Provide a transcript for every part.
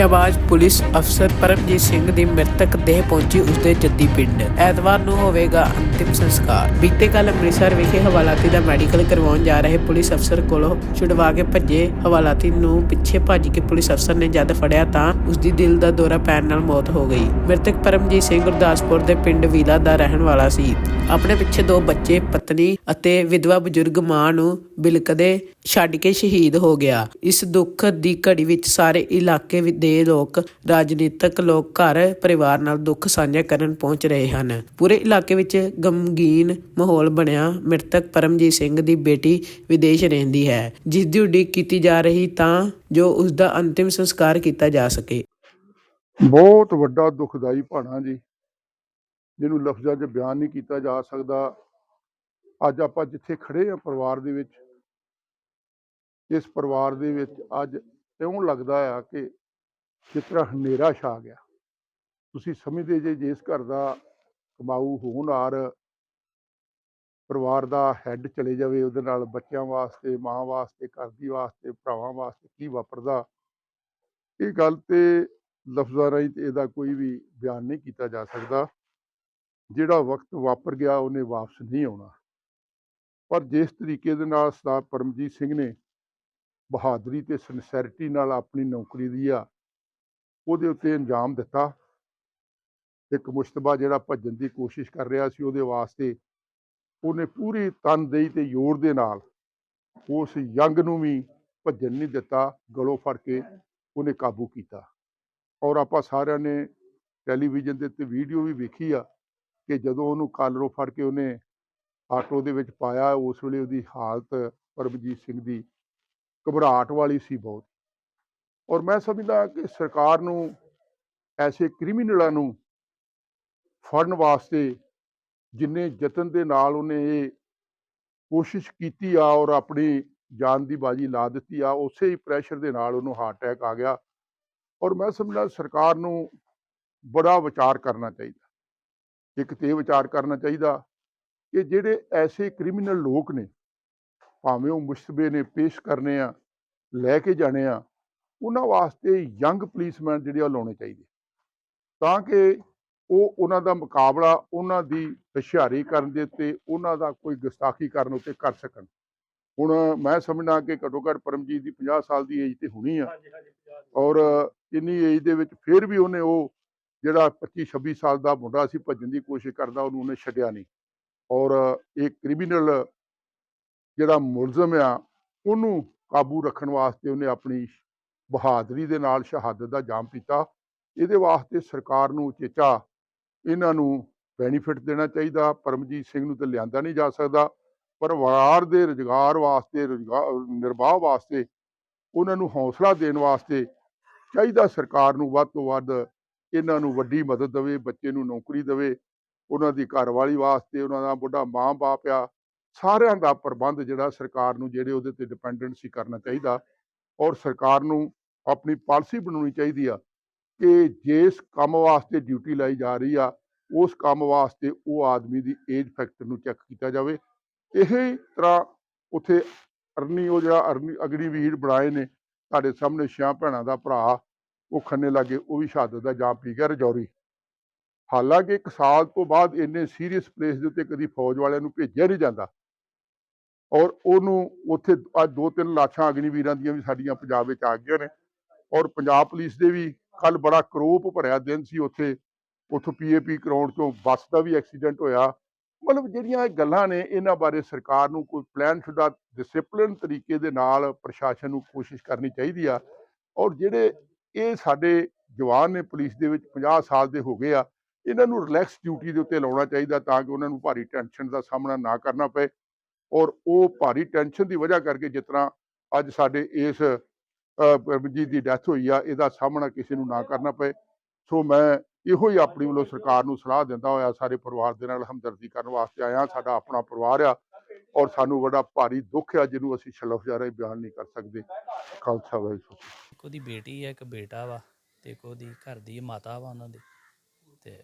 ਜਾਬਾਜ਼ police ਅਫਸਰ ਪਰਮਜੀਤ ਸਿੰਘ ਦੀ ਮ੍ਰਿਤਕ ਦੇਹ ਪਹੁੰਚੀ ਉਸਦੇ ਜੱਦੀ ਪਿੰਡ। ਐਤਵਾਰ ਨੂੰ ਹੋਵੇਗਾ ਅੰਤਿਮ ਸੰਸਕਾਰ। ਬੀਤੇ ਕੱਲ ਅੰਮ੍ਰਿਤਸਰ ਵਿਖੇ ਹਵਾਲਾਤੀ ਦਾ ਮੈਡੀਕਲ ਕਰਵਾਉਣ ਜਾ ਰਹੇ ਪੁਲਿਸ ਅਫਸਰ ਕੋਲੋਂ ਛੁਡਵਾ ਕੇ ਭੱਜੇ ਹਵਾਲਾਤੀ ਨੂੰ ਪਿੱਛੇ ਭੱਜ ਕੇ ਪੁਲਿਸ ਅਫਸਰ ਨੇ ਜਦ ਫੜਿਆ ਤਾਂ ਉਸਦੀ ਦਿਲ ਦਾ ਦੌਰਾ ਪੈਣ ਨਾਲ ਮੌਤ ਹੋ ਗਈ। ਮ੍ਰਿਤਕ ਪਰਮਜੀਤ ਸਿੰਘ ਗੁਰਦਾਸਪੁਰ ਦੇ ਪਿੰਡ ਵੀਲਾ ਦਾ ਰਹਿਣ ਵਾਲਾ ਸੀ। ਆਪਣੇ ਪਿੱਛੇ ਦੋ ਬੱਚੇ, ਪਤਨੀ ਅਤੇ ਵਿਧਵਾ ਬਜ਼ੁਰਗ ਮਾਂ ਨੂੰ ਬਿਲਕਦੇ ਛੱਡ ਕੇ ਸ਼ਹੀਦ ਹੋ ਗਿਆ। ਇਸ ਦੁੱਖ ਦੀ ਘੜੀ ਵਿੱਚ ਸਾਰੇ ਇਲਾਕੇ ਵਿ- ਦੇ ਲੋਕ, ਰਾਜਨੀਤਿਕ ਲੋਕ ਘਰ, ਪਰਿਵਾਰ ਨਾਲ ਦੁੱਖ ਸਾਂਝਾ ਕਰਨ ਪਹੁੰਚ ਰਹੇ ਹਨ। ਪੂਰੇ ਇਲਾਕੇ ਵਿੱਚ ਗਮਗੀਨ ਮਾਹੌਲ ਬਣਿਆ। ਮ੍ਰਿਤਕ ਪਰਮਜੀਤ ਸਿੰਘ ਦੀ ਬੇਟੀ ਵਿਦੇਸ਼ ਰਹਿੰਦੀ ਹੈ। ਜਿਸ ਦੀ ਉਡੀਕ ਕੀਤੀ ਜਾ ਰਹੀ ਤਾਂ ਜੋ ਉਸ ਦਾ ਅੰਤਿਮ ਸੰਸਕਾਰ ਕੀਤਾ ਜਾ ਸਕੇ। ਬਹੁਤ ਵੱਡਾ ਦੁਖਦਾਈ ਭਾਣਾ ਜੀ, ਜਿਹਨੂੰ ਲਫ਼ਜ਼ਾਂ 'ਚ ਬਿਆਨ ਨਹੀਂ ਕੀਤਾ ਜਾ ਸਕਦਾ। ਅੱਜ ਆਪਾਂ ਜਿੱਥੇ ਖੜੇ ਆ ਪਰਿਵਾਰ ਦੇ ਵਿੱਚ, ਇਸ ਪਰਿਵਾਰ ਦੇ ਵਿੱਚ ਅੱਜ ਇਉਂ ਲੱਗਦਾ ਆ ਕਿ ਜਿਸ ਤਰ੍ਹਾਂ ਹਨੇਰਾ ਛਾ ਗਿਆ। ਤੁਸੀਂ ਸਮਝਦੇ ਜੇ ਜਿਸ ਘਰ ਦਾ ਕਮਾਊ ਹੋਣਹਾਰ ਪਰਿਵਾਰ ਦਾ ਹੈੱਡ ਚਲੇ ਜਾਵੇ ਉਹਦੇ ਨਾਲ ਬੱਚਿਆਂ ਵਾਸਤੇ, ਮਾਂ ਵਾਸਤੇ, ਘਰ ਦੀ ਵਾਸਤੇ, ਭਰਾਵਾਂ ਵਾਸਤੇ ਕੀ ਵਾਪਰਦਾ? ਇਹ ਗੱਲ ਤੇ ਲਫ਼ਜ਼ਾਂ ਰਾਹੀਂ ਤੇ ਇਹਦਾ ਕੋਈ ਵੀ ਬਿਆਨ ਨਹੀਂ ਕੀਤਾ ਜਾ ਸਕਦਾ। ਜਿਹੜਾ ਵਕਤ ਵਾਪਰ ਗਿਆ ਉਹਨੇ ਵਾਪਸ ਨਹੀਂ ਆਉਣਾ। ਪਰ ਜਿਸ ਤਰੀਕੇ ਦੇ ਨਾਲ ਸਰਦਾਰ ਪਰਮਜੀਤ ਸਿੰਘ ਨੇ ਬਹਾਦਰੀ ਤੇ ਸਿੰਸੈਰਿਟੀ ਨਾਲ ਆਪਣੀ ਨੌਕਰੀ ਦੀ ਆ ਉਹਦੇ ਉੱਤੇ ਅੰਜਾਮ ਦਿੱਤਾ। ਇੱਕ ਮੁਸ਼ਤਬਾ ਜਿਹੜਾ ਭੱਜਣ ਦੀ ਕੋਸ਼ਿਸ਼ ਕਰ ਰਿਹਾ ਸੀ ਉਹਦੇ ਵਾਸਤੇ ਉਹਨੇ ਪੂਰੀ ਤਨਦੇਹੀ ਤੇ ਜ਼ੋਰ ਦੇ ਨਾਲ ਉਸ ਯੰਗ ਨੂੰ ਵੀ ਭੱਜਣ ਨਹੀਂ ਦਿੱਤਾ, ਗਲੋਂ ਫੜ ਕੇ ਉਹਨੇ ਕਾਬੂ ਕੀਤਾ। ਔਰ ਆਪਾਂ ਸਾਰਿਆਂ ਨੇ ਟੈਲੀਵਿਜ਼ਨ ਦੇ ਉੱਤੇ ਵੀਡੀਓ ਵੀ ਵੇਖੀ ਆ ਕਿ ਜਦੋਂ ਉਹਨੂੰ ਕਾਲਰੋਂ ਫੜ ਕੇ ਉਹਨੇ ਆਟੋ ਦੇ ਵਿੱਚ ਪਾਇਆ, ਉਸ ਵੇਲੇ ਉਹਦੀ ਹਾਲਤ ਪਰਮਜੀਤ ਸਿੰਘ ਦੀ ਘਬਰਾਹਟ ਵਾਲੀ ਸੀ ਬਹੁਤ। ਔਰ ਮੈਂ ਸਮਝਦਾ ਕਿ ਸਰਕਾਰ ਨੂੰ, ਐਸੇ ਕ੍ਰਿਮੀਨਲਾਂ ਨੂੰ ਫੜਨ ਵਾਸਤੇ ਜਿੰਨੇ ਯਤਨ ਦੇ ਨਾਲ ਉਹਨੇ ਇਹ ਕੋਸ਼ਿਸ਼ ਕੀਤੀ ਆ ਔਰ ਆਪਣੀ ਜਾਨ ਦੀ ਬਾਜੀ ਲਾ ਦਿੱਤੀ ਆ, ਉਸੇ ਹੀ ਪ੍ਰੈਸ਼ਰ ਦੇ ਨਾਲ ਉਹਨੂੰ ਹਾਰਟ ਅਟੈਕ ਆ ਗਿਆ। ਔਰ ਮੈਂ ਸਮਝਦਾ ਸਰਕਾਰ ਨੂੰ ਬੜਾ ਵਿਚਾਰ ਕਰਨਾ ਚਾਹੀਦਾ। ਇੱਕ ਤੇ ਇਹ ਵਿਚਾਰ ਕਰਨਾ ਚਾਹੀਦਾ ਕਿ ਜਿਹੜੇ ਐਸੇ ਕ੍ਰਿਮੀਨਲ ਲੋਕ ਨੇ, ਭਾਵੇਂ ਉਹ ਮੁਸ਼ਤਬੇ ਨੇ, ਪੇਸ਼ ਕਰਨੇ ਆ, ਲੈ ਕੇ ਜਾਣੇ ਆ ਉਹਨਾਂ ਵਾਸਤੇ ਯੰਗ ਪੁਲਿਸਮੈਨ ਜਿਹੜੇ ਆ ਉਹ ਲਾਉਣੇ ਚਾਹੀਦੇ ਤਾਂ ਕਿ ਉਹ ਉਹਨਾਂ ਦਾ ਮੁਕਾਬਲਾ ਉਹਨਾਂ ਦੀ ਹੁਸ਼ਿਆਰੀ ਕਰਨ ਦੇ ਉੱਤੇ ਉਹਨਾਂ ਦਾ ਕੋਈ ਗੁਸਤਾਖੀ ਕਰਨ ਉੱਤੇ ਕਰ ਸਕਣ। ਹੁਣ ਮੈਂ ਸਮਝਦਾ ਕਿ ਘੱਟੋ ਘੱਟ ਪਰਮਜੀਤ ਦੀ 50 ਸਾਲ ਦੀ ਏਜ ਤੇ ਹੋਣੀ ਆ। ਔਰ ਇੰਨੀ ਏਜ ਦੇ ਵਿੱਚ ਫਿਰ ਵੀ ਉਹਨੇ ਉਹ ਜਿਹੜਾ 25 26 ਸਾਲ ਦਾ ਮੁੰਡਾ ਸੀ ਭੱਜਣ ਦੀ ਕੋਸ਼ਿਸ਼ ਕਰਦਾ ਉਹਨੂੰ ਉਹਨੇ ਛੱਡਿਆ ਨਹੀਂ। ਔਰ ਇਹ ਕ੍ਰਿਮੀਨਲ ਜਿਹੜਾ ਮੁਲਜ਼ਮ ਆ ਉਹਨੂੰ ਕਾਬੂ ਰੱਖਣ ਵਾਸਤੇ ਉਹਨੇ ਆਪਣੀ ਬਹਾਦਰੀ ਦੇ ਨਾਲ ਸ਼ਹਾਦਤ ਦਾ ਜਾਮ ਪੀਤਾ। ਇਹਦੇ ਵਾਸਤੇ ਸਰਕਾਰ ਨੂੰ ਉਚੇਚਾ ਇਹਨਾਂ ਨੂੰ ਬੈਨੀਫਿਟ ਦੇਣਾ ਚਾਹੀਦਾ। ਪਰਮਜੀਤ ਸਿੰਘ ਨੂੰ ਤਾਂ ਲਿਆਂਦਾ ਨਹੀਂ ਜਾ ਸਕਦਾ। ਪਰਿਵਾਰ ਦੇ ਰੁਜ਼ਗਾਰ ਵਾਸਤੇ ਰੁਜ਼ਗਾਰ ਨਿਰਵਾਹ ਵਾਸਤੇ, ਉਹਨਾਂ ਨੂੰ ਹੌਸਲਾ ਦੇਣ ਵਾਸਤੇ ਚਾਹੀਦਾ ਸਰਕਾਰ ਨੂੰ ਵੱਧ ਤੋਂ ਵੱਧ ਇਹਨਾਂ ਨੂੰ ਵੱਡੀ ਮਦਦ ਦੇਵੇ, ਬੱਚੇ ਨੂੰ ਨੌਕਰੀ ਦੇਵੇ। ਉਹਨਾਂ ਦੀ ਘਰਵਾਲੀ ਵਾਸਤੇ ਉਹਨਾਂ ਦਾ ਬੁੱਢਾ ਮਾਂ-ਬਾਪ ਆ। ਸਾਰਿਆਂ ਦਾ ਪ੍ਰਬੰਧ ਜਿਹੜਾ ਸਰਕਾਰ ਨੂੰ, ਜਿਹੜੇ ਉਹਦੇ ਤੇ ਡਿਪੈਂਡੈਂਟ ਸੀ ਕਰਨਾ ਚਾਹੀਦਾ। ਔਰ ਸਰਕਾਰ ਨੂੰ ਆਪਣੀ ਪਾਲਿਸੀ ਬਣਾਉਣੀ ਚਾਹੀਦੀ ਆ ਕਿ ਜਿਸ ਕੰਮ ਵਾਸਤੇ ਡਿਊਟੀ ਲਾਈ ਜਾ ਰਹੀ ਆ, ਉਸ ਕੰਮ ਵਾਸਤੇ ਉਹ ਆਦਮੀ ਦੀ ਏਜ ਫੈਕਟਰ ਨੂੰ ਚੈੱਕ ਕੀਤਾ ਜਾਵੇ। ਇਸੇ ਤਰ੍ਹਾਂ ਉਥੇ ਅਰਨੀ, ਉਹ ਜਿਹੜਾ ਅਰਨੀ ਅਗਨੀਵੀਰ ਬਣਾਏ ਨੇ, ਤੁਹਾਡੇ ਸਾਹਮਣੇ ਛਿਆਂ ਭੈਣਾਂ ਦਾ ਭਰਾ, ਉਹ ਖੰਨੇ ਲਾਗੇ, ਉਹ ਵੀ ਸ਼ਹਾਦਤ ਦਾ ਜਾਮ ਪੀ ਗਿਆ ਰਜੌਰੀ। ਹਾਲਾਂਕਿ ਇੱਕ ਸਾਲ ਤੋਂ ਬਾਅਦ ਇੰਨੇ ਸੀਰੀਅਸ ਪਲੇਸ ਦੇ ਉੱਤੇ ਕਦੀ ਫੌਜ ਵਾਲਿਆਂ ਨੂੰ ਭੇਜਿਆ ਨਹੀਂ ਜਾਂਦਾ। ਔਰ ਉਹਨੂੰ ਉੱਥੇ ਅੱਜ ਦੋ ਤਿੰਨ ਲਾਸ਼ਾਂ ਅਗਨੀਵੀਰਾਂ ਦੀਆਂ ਵੀ ਸਾਡੀਆਂ ਪੰਜਾਬ ਵਿੱਚ ਆ ਗਈਆਂ ਨੇ। ਔਰ ਪੰਜਾਬ ਪੁਲਿਸ ਦੇ ਵੀ ਕੱਲ ਬੜਾ ਕਰੋਪ ਭਰਿਆ ਦਿਨ ਸੀ ਉੱਥੇ। ਉੱਥੋਂ ਪੀਏਪੀ ਗਰਾਊਂਡ ਤੋਂ ਬੱਸ ਦਾ ਵੀ ਐਕਸੀਡੈਂਟ ਹੋਇਆ। ਮਤਲਬ ਜਿਹੜੀਆਂ ਇਹ ਗੱਲਾਂ ਨੇ, ਇਹਨਾਂ ਬਾਰੇ ਸਰਕਾਰ ਨੂੰ ਕੋਈ ਪਲਾਨ ਸ਼ੁਦਾ ਡਿਸਪਲਿਨ ਤਰੀਕੇ ਦੇ ਨਾਲ ਪ੍ਰਸ਼ਾਸਨ ਨੂੰ ਕੋਸ਼ਿਸ਼ ਕਰਨੀ ਚਾਹੀਦੀ ਆ। ਔਰ ਜਿਹੜੇ ਇਹ ਸਾਡੇ ਜਵਾਨ ਨੇ ਪੁਲਿਸ ਦੇ ਵਿੱਚ 50 ਸਾਲ ਦੇ ਹੋ ਗਏ ਆ, ਇਹਨਾਂ ਨੂੰ ਰਿਲੈਕਸ ਡਿਊਟੀ ਦੇ ਉੱਤੇ ਲਾਉਣਾ ਚਾਹੀਦਾ ਤਾਂ ਕਿ ਉਹਨਾਂ ਨੂੰ ਭਾਰੀ ਟੈਨਸ਼ਨ ਦਾ ਸਾਹਮਣਾ ਨਾ ਕਰਨਾ ਪਏ। ਔਰ ਉਹ ਭਾਰੀ ਟੈਨਸ਼ਨ ਦੀ ਵਜ੍ਹਾ ਕਰਕੇ ਜਿਸ ਤਰ੍ਹਾਂ ਅੱਜ ਸਾਡੇ ਇਸ ਅ, ਪਰਮਜੀਤ ਦੀ ਡੈਥ ਹੋਈ ਆ ਇਹਦਾ ਸਾਹਮਣਾ ਕਿਸੇ ਨੂੰ ਨਾ ਕਰਨਾ ਪਏ। ਸੋ ਮੈਂ ਇਹੋ ਹੀ ਆਪਣੀ ਵੱਲੋਂ ਸਰਕਾਰ ਨੂੰ ਸਲਾਹ ਦਿੰਦਾ ਹੋਇਆ ਸਾਰੇ ਪਰਿਵਾਰ ਦੇ ਨਾਲ ਹਮਦਰਦੀ ਕਰਨ ਵਾਸਤੇ ਆਇਆ ਸਾਡਾ ਆਪਣਾ ਪਰਿਵਾਰ ਆ ਔਰ ਸਾਨੂੰ ਬੜਾ ਭਾਰੀ ਦੁੱਖ ਆ ਜਿਹਨੂੰ ਅਸੀਂ ਲਫ਼ਜ਼ਾਂ ਰਾਹੀਂ ਬਿਆਨ ਨਹੀਂ ਕਰ ਸਕਦੇ। ਖਾਲਸਾ ਵਾਹਿਗੁਰੂ। ਇੱਕ ਉਹਦੀ ਬੇਟੀ ਹੈ ਇੱਕ ਬੇਟਾ ਵਾ ਤੇ ਉਹਦੀ ਘਰ ਦੀ ਮਾਤਾ ਵਾ ਉਹਨਾਂ ਦੀ ਤੇ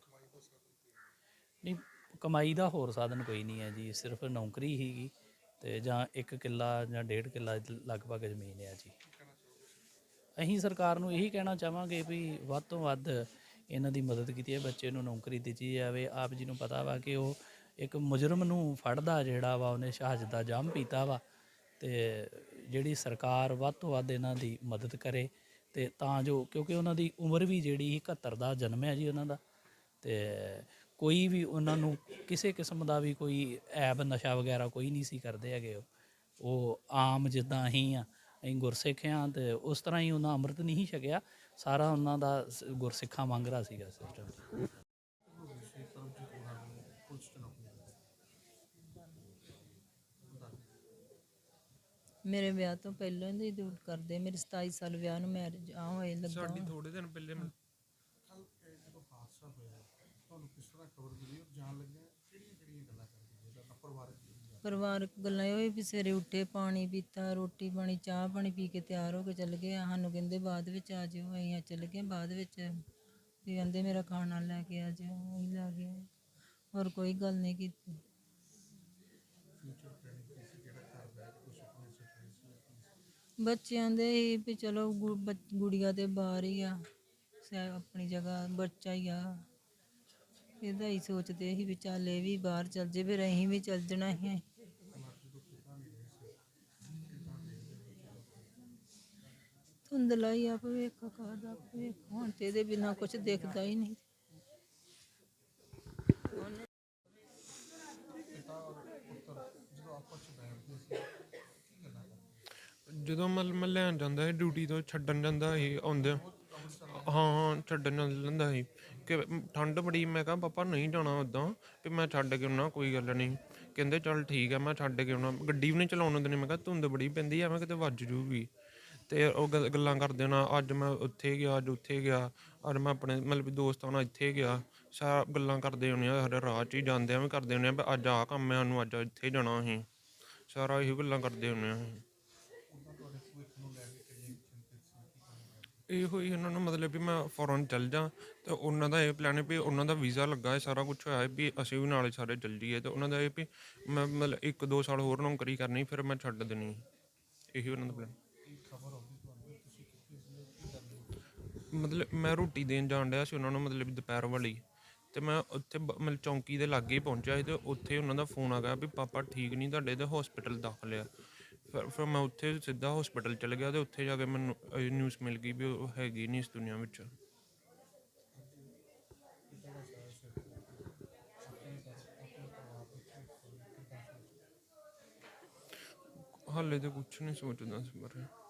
ਨਹੀਂ ਕਮਾਈ ਦਾ ਹੋਰ ਸਾਧਨ ਕੋਈ ਨਹੀਂ ਹੈ ਜੀ ਸਿਰਫ ਨੌਕਰੀ ਹੀਗੀ ਤੇ ਜਾਂ ਇੱਕ ਕਿੱਲਾ ਜਾਂ ਡੇਢ ਕਿੱਲਾ ਦ- ਲਗਭਗ ਜ਼ਮੀਨ ਹੈ ਜੀ। ਅਸੀਂ ਸਰਕਾਰ ਨੂੰ ਇਹੀ ਕਹਿਣਾ ਚਾਹਾਂਗੇ ਵੀ ਵੱਧ ਤੋਂ ਵੱਧ ਇਹਨਾਂ ਦੀ ਮਦਦ ਕੀਤੀ ਹੈ ਬੱਚੇ ਨੂੰ ਨੌਕਰੀ ਦਿੱਤੀ ਜਾਵੇ। ਆਪ ਜੀ ਨੂੰ ਪਤਾ ਵਾ ਕਿ ਉਹ ਇੱਕ ਮੁਜਰਮ ਨੂੰ ਫੜਦਾ ਜਿਹੜਾ ਵਾ, ਉਹਨੇ ਸ਼ਹਾਦਤ ਦਾ ਜਾਮ ਪੀਤਾ ਵਾ ਤੇ ਜਿਹੜੀ ਸਰਕਾਰ ਵੱਧ ਤੋਂ ਵੱਧ ਇਹਨਾਂ ਦੀ ਮਦਦ ਕਰੇ ਤੇ ਤਾਂ ਜੋ, ਕਿਉਂਕਿ ਉਹਨਾਂ ਦੀ ਉਮਰ ਵੀ ਜਿਹੜੀ ਸੀ 71 ਦਾ ਜਨਮ ਹੈ ਜੀ ਉਹਨਾਂ ਦਾ ਤੇ ਕੋਈ ਵੀ ਉਹਨਾਂ ਨੂੰ ਕਿਸੇ ਕਿਸਮ ਦਾ ਵੀ ਕੋਈ ਐਬ, ਨਸ਼ਾ ਵਗੈਰਾ ਕੋਈ ਨਹੀਂ ਸੀ ਕਰਦੇ ਹੈਗੇ ਉਹ ਆਮ ਜਿੱਦਾਂ ਅਸੀਂ ਆ ਅਸੀਂ ਗੁਰਸਿੱਖ ਆ ਤੇ ਉਸ ਤਰ੍ਹਾਂ ਹੀ ਉਹਨਾਂ ਅੰਮ੍ਰਿਤ ਨਹੀਂ ਛਕਿਆ ਸਾਰਾ ਉਹਨਾਂ ਦਾ ਸ- ਗੁਰਸਿੱਖਾਂ ਵਾਂਗ ਰਾ ਸੀਗਾ ਸਿਸਟਮ ਮੇਰੇ ਵਿਆਹ ਤੋਂ ਪਹਿਲਾਂ ਹੀ ਦੂਰ ਕਰਦੇ ਮੇਰੇ 27 ਸਾਲ ਵਿਆਹ ਨੂੰ ਮੈਰਿਜ ਆ ਹੋਏ ਲੱਗਾ ਸਾਡੀ ਥੋੜੇ ਦਿਨ ਪਹਿਲੇ ਮੈਂ ਪਰਿਵਾਰਕ ਪਰਿਵਾਰਕ ਗੱਲਾਂ ਇਹ ਹੋਈ ਵੀ ਸਵੇਰੇ ਉੱਠੇ, ਪਾਣੀ ਪੀਤਾ, ਰੋਟੀ ਪਾਣੀ, ਚਾਹ ਪਾਣੀ ਪੀ ਕੇ ਤਿਆਰ ਹੋ ਕੇ ਚੱਲ ਗਏ ਸਾਨੂੰ ਕਹਿੰਦੇ ਬਾਅਦ ਵਿੱਚ ਆ ਜਿਓ, ਅਸੀਂ ਚੱਲ ਗਏ ਬਾਅਦ ਵਿੱਚ। ਵੀ ਕਹਿੰਦੇ ਮੇਰਾ ਖਾਣਾ ਲੈ ਕੇ ਆ ਜਿਓ ਅਸੀਂ ਲੈ ਗਏ ਹੋਰ ਕੋਈ ਗੱਲ ਨਹੀਂ ਕੀਤੀ। ਬੱਚਿਆਂ ਦੇ ਹੀ ਵੀ ਚਲੋ ਗੁ- ਬੱਚ- ਗੁੜੀਆ ਤੇ ਬਾਹਰ ਹੀ ਆ। ਆਪਣੀ ਜਗ੍ਹਾ, ਬੱਚਾ ਹੀ ਆ। ਇਹਦਾ ਹੀ ਸੋਚਦੇ ਸੀ ਵੀ ਚੱਲ ਇਹ ਵੀ ਬਾਹਰ ਚੱਲ ਜੇ, ਫਿਰ ਅਸੀਂ ਵੀ ਚੱਲ ਜਾਣਾ ਸੀ। ਧੁੰਦਲਾ ਹੀ ਆ ਭਵਿੱਖ ਕਾਦਾ ਭਵਿੱਖ ਹੁਣ ਤੇ ਇਹਦੇ ਬਿਨਾ ਕੁਝ ਦਿਖਦਾ ਹੀ ਨਹੀਂ। ਜਦੋਂ ਮਲ ਮੈਂ ਲੈਣ ਜਾਂਦਾ ਸੀ ਡਿਊਟੀ ਤੋਂ ਛੱਡਣ ਜਾਂਦਾ ਸੀ ਆਉਂਦੇ ਹਾਂ ਛੱਡਣ ਜਾਂਦਾ ਸੀ। ਕਿ ਠੰਡ ਬੜੀ, ਮੈਂ ਕਿਹਾ, ਪਾਪਾ, ਨਹੀਂ ਜਾਣਾ ਉਦਾਂ ਵੀ ਮੈਂ ਛੱਡ ਕੇ ਆਉਣਾ, ਕੋਈ ਗੱਲ ਨਹੀਂ। ਕਹਿੰਦੇ, ਚੱਲ ਠੀਕ ਆ, ਮੈਂ ਛੱਡ ਕੇ ਆਉਣਾ। ਗੱਡੀ ਵੀ ਨਹੀਂ ਚਲਾਉਣ ਦਿੰਦੇ, ਮੈਂ ਕਿਹਾ, ਧੁੰਦ ਬੜੀ ਪੈਂਦੀ ਆ ਮੈਂ ਕਿਤੇ ਵੱਜ ਜੂਗੀ। ਤੇ ਉਹ ਗੱਲ- ਗੱਲਾਂ ਕਰਦੇ ਨਾ, ਅੱਜ ਮੈਂ ਉੱਥੇ ਗਿਆ, ਅੱਜ ਉੱਥੇ ਗਿਆ, ਅੱਜ ਮੈਂ ਆਪਣੇ ਮਤਲਬ ਵੀ ਦੋਸਤਾਂ ਨਾਲ ਇੱਥੇ ਗਿਆ। ਸਾਰਾ ਗੱਲਾਂ ਕਰਦੇ ਹੁੰਦੇ ਆ ਸਾਡੇ ਰਾਹ 'ਚ ਹੀ ਜਾਂਦੇ ਵੀ ਕਰਦੇ ਹੁੰਦੇ ਆ, ਵੀ ਅੱਜ ਆਹ ਕੰਮ ਹੈ ਸਾਨੂੰ ਅੱਜ ਇੱਥੇ ਜਾਣਾ ਅਸੀਂ। ਸਾਰਾ ਇਹੋ ਗੱਲਾਂ ਕਰਦੇ ਹੁੰਦੇ ਆ ਅਸੀਂ। ਇਹੋ ਹੀ ਉਹਨਾਂ ਨੂੰ ਮਤਲਬ ਵੀ ਮੈਂ ਫੌਰਨ ਚੱਲ ਜਾ, ਤੇ ਉਹਨਾਂ ਦਾ ਇਹ ਪਲਾਨ ਹੈ ਵੀ ਉਹਨਾਂ ਦਾ ਵੀਜ਼ਾ ਲੱਗਾ ਹੈ, ਸਾਰਾ ਕੁਝ ਹੋਇਆ ਹੈ ਵੀ ਅਸੀਂ ਵੀ ਨਾਲ ਹੀ ਸਾਰੇ ਚੱਲ ਜਾਈਏ, ਤੇ ਉਹਨਾਂ ਦਾ ਇਹ ਵੀ ਮੈਂ ਮਤਲਬ ਇੱਕ ਦੋ ਸਾਲ ਹੋਰ ਨੌਕਰੀ ਕਰਨੀ, ਫਿਰ ਮੈਂ ਛੱਡ ਦੇਣੀ। ਇਹੀ ਉਹਨਾਂ ਦਾ ਪਲਾਨ ਮਤਲਬ ਮੈਂ ਰੋਟੀ ਦੇਣ ਜਾਣ ਡਿਆ ਸੀ ਉਹਨਾਂ ਨੂੰ ਮਤਲਬ ਦੁਪਹਿਰ ਵਾਲੀ। ਤੇ ਮੈਂ ਉੱਥੇ ਬ- ਮਤਲਬ ਚੌਂਕੀ ਦੇ ਲਾਗੇ ਹੀ ਪਹੁੰਚਿਆ ਸੀ ਤੇ ਉੱਥੇ ਉਹਨਾਂ ਦਾ ਫੋਨ ਆ ਗਿਆ ਵੀ ਪਾਪਾ ਠੀਕ ਨਹੀਂ ਤੁਹਾਡੇ ਤੇ ਹਸਪੀਟਲ ਦਾਖਲ ਆ। ਫਿਰ ਫਿਰ ਮੈਂ ਉੱਥੇ ਸਿੱਧਾ ਹਸਪੀਟਲ ਚਲ ਗਿਆ ਤੇ ਉੱਥੇ ਜਾ ਕੇ ਮੈਨੂੰ ਨਿਊਜ਼ ਮਿਲ ਗਈ ਵੀ ਉਹ ਹੈਗੀ ਨਹੀਂ ਇਸ ਦੁਨੀਆ ਵਿੱਚ। ਹਾਲੇ ਤਾਂ ਕੁਝ ਨਹੀਂ ਸੋਚਦਾ ਸੀ ਬਾਰੇ।